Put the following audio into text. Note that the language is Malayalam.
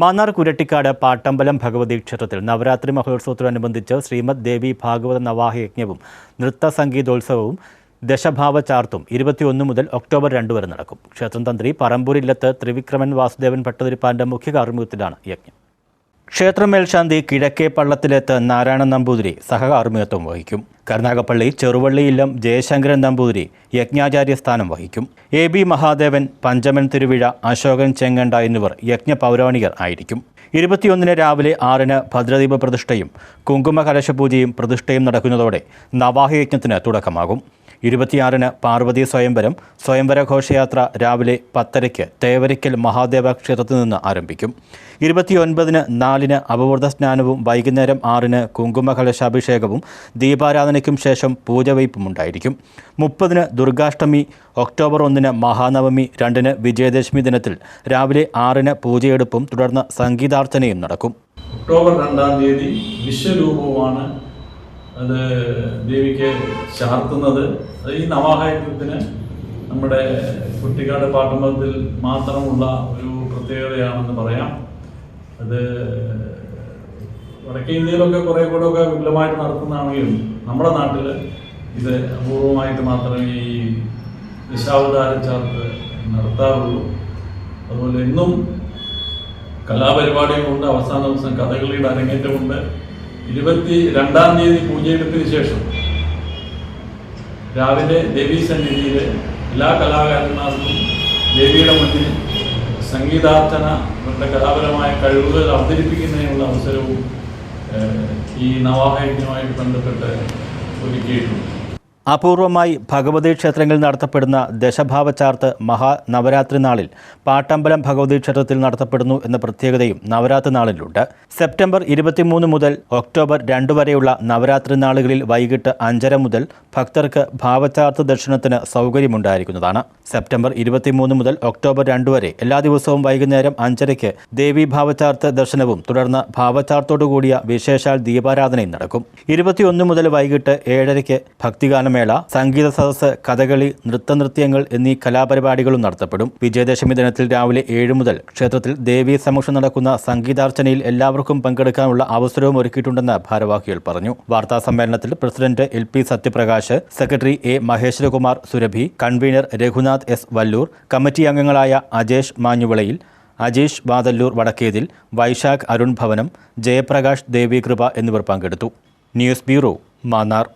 മാന്നാർ കുരട്ടിക്കാട് പാട്ടമ്പലം ഭഗവതി ക്ഷേത്രത്തിൽ നവരാത്രി മഹോത്സവത്തോടനുബന്ധിച്ച് ശ്രീമദ് ദേവി ഭാഗവത നവാഹ യജ്ഞവും നൃത്ത സംഗീതോത്സവവും ദശഭാവ ചാർത്തും ഇരുപത്തിയൊന്ന് മുതൽ ഒക്ടോബർ രണ്ട് വരെ നടക്കും. ക്ഷേത്രം തന്ത്രി പറമ്പൂരില്ലത്ത് ത്രിവിക്രമൻ വാസുദേവൻ ഭട്ടതിരിപ്പാന്റെ മുഖ്യ കാർമ്മികത്തിലാണ് യജ്ഞം. ക്ഷേത്ര മേൽശാന്തി കിഴക്കേ പള്ളത്തിലെത്ത് നാരായണൻ നമ്പൂതിരി സഹകാർമ്മികത്വം വഹിക്കും. കരുനാഗപ്പള്ളി ചെറുവള്ളിയില്ലം ജയശങ്കരൻ നമ്പൂതിരി യജ്ഞാചാര്യ സ്ഥാനം വഹിക്കും. എ ബി മഹാദേവൻ പഞ്ചമൻ തിരുവിഴ അശോകൻ ചെങ്ങണ്ട എന്നിവർ യജ്ഞ പൗരാണികർ ആയിരിക്കും. ഇരുപത്തിയൊന്നിന് രാവിലെ ആറിന് ഭദ്രദീപ പ്രതിഷ്ഠയും കുങ്കുമ കലശപൂജയും പ്രതിഷ്ഠയും നടക്കുന്നതോടെ നവാഹയജ്ഞത്തിന് തുടക്കമാകും. ഇരുപത്തിയാറിന് പാർവതി സ്വയംവരം സ്വയംവര ഘോഷയാത്ര രാവിലെ പത്തരയ്ക്ക് തേവരിക്കൽ മഹാദേവ ക്ഷേത്രത്തിൽ നിന്ന് ആരംഭിക്കും. ഇരുപത്തിയൊൻപതിന് നാലിന് അപവൃത സ്നാനവും വൈകുന്നേരം ആറിന് കുങ്കുമ കലശാഭിഷേകവും ദീപാരാധനയ്ക്കും ശേഷം പൂജവയ്പും ഉണ്ടായിരിക്കും മുപ്പതിന് ദുർഗാഷ്ടമി ഒക്ടോബർ ഒന്നിന് മഹാനവമി രണ്ടിന് വിജയദശമി ദിനത്തിൽ രാവിലെ ആറിന് പൂജയെടുപ്പും തുടർന്ന് സംഗീതാർച്ചനയും നടക്കും. ഒക്ടോബർ രണ്ടാം തീയതി വിശ്വരൂപവുമാണ് അത് ദേവിക്ക് ചാർത്തുന്നത്. ഈ നവാഹായത്തിന് നമ്മുടെ കുട്ടിക്കാട് പാട്ടമ്പലത്തിൽ മാത്രമുള്ള ഒരു പ്രത്യേകതയാണെന്ന് പറയാം. അത് വടക്കേ ഇന്ത്യയിലൊക്കെ കുറേ കൂടെ ഒക്കെ വിപുലമായിട്ട് നടത്തുന്നതാണെങ്കിലും നമ്മുടെ നാട്ടിൽ ഇത് അപൂർവമായിട്ട് മാത്രമേ ഈ ദശാവതാര ചാർത്ത് നടത്താറുള്ളൂ. അതുപോലെ ഇന്നും കലാപരിപാടികളുണ്ട്. അവസാന ദിവസം കഥകളിയുടെ അരങ്ങേറ്റമുണ്ട്. ഇരുപത്തി രണ്ടാം തീയതി പൂജയെടുപ്പിന് ശേഷം രാവിലെ ദേവീ സന്നിധിയിൽ എല്ലാ കലാകാരന്മാർക്കും ദേവിയുടെ മുന്നിൽ സംഗീതാർച്ചന അവരുടെ കലാപരമായ കഴിവുകൾ അവതരിപ്പിക്കുന്നതിനുള്ള അവസരവും ഈ നവാഹയജ്ഞവുമായിട്ട് ബന്ധപ്പെട്ട് ഒരുക്കിയിട്ടുണ്ട്. അപൂർവമായി ഭഗവതി ക്ഷേത്രങ്ങളിൽ നടത്തപ്പെടുന്ന ദശഭാവചാർത്ത് മഹാ നവരാത്രി നാളിൽ പാട്ടമ്പലം ഭഗവതി ക്ഷേത്രത്തിൽ നടത്തപ്പെടുന്നു എന്ന പ്രത്യേകതയും നവരാത്രി നാളിലുണ്ട്. സെപ്റ്റംബർ ഇരുപത്തിമൂന്ന് മുതൽ ഒക്ടോബർ രണ്ട് വരെയുള്ള നവരാത്രി നാളുകളിൽ വൈകിട്ട് അഞ്ചര മുതൽ ഭക്തർക്ക് ഭാവചാർത്ത് ദർശനത്തിന് സൗകര്യമുണ്ടായിരിക്കുന്നതാണ്. സെപ്റ്റംബർ ഇരുപത്തിമൂന്ന് മുതൽ ഒക്ടോബർ രണ്ട് വരെ എല്ലാ ദിവസവും വൈകുന്നേരം അഞ്ചരയ്ക്ക് ദേവി ഭാവചാർത്ത് ദർശനവും തുടർന്ന് ഭാവചാർത്തോടുകൂടിയ വിശേഷാൽ ദീപാരാധനയും നടക്കും. ഇരുപത്തിയൊന്ന് മുതൽ വൈകിട്ട് ഏഴരയ്ക്ക് ഭക്തിഗാനമേള സംഗീത സദസ്സ് കഥകളി നൃത്തനൃത്യങ്ങൾ എന്നീ കലാപരിപാടികളും നടത്തപ്പെടും. വിജയദശമി ദിനത്തിൽ രാവിലെ ഏഴ് മുതൽ ക്ഷേത്രത്തിൽ ദേവീ സമക്ഷം നടക്കുന്ന സംഗീതാർച്ചനയിൽ എല്ലാവർക്കും പങ്കെടുക്കാനുള്ള അവസരവും ഒരുക്കിയിട്ടുണ്ടെന്ന് ഭാരവാഹികൾ പറഞ്ഞു. വാർത്താ സമ്മേളനത്തിൽ president L P Sathyaprakash secretary A Maheshwarakumar Surabhi convener Raghunath S Vallur committee അംഗങ്ങളായ അജേഷ് മാഞ്ഞുവിളയിൽ അജീഷ് വാതല്ലൂർ വടക്കേതിൽ വൈശാഖ് അരുൺ ഭവനം ജയപ്രകാശ് ദേവികൃപ എന്നിവർ പങ്കെടുത്തു. News bureau Mannar.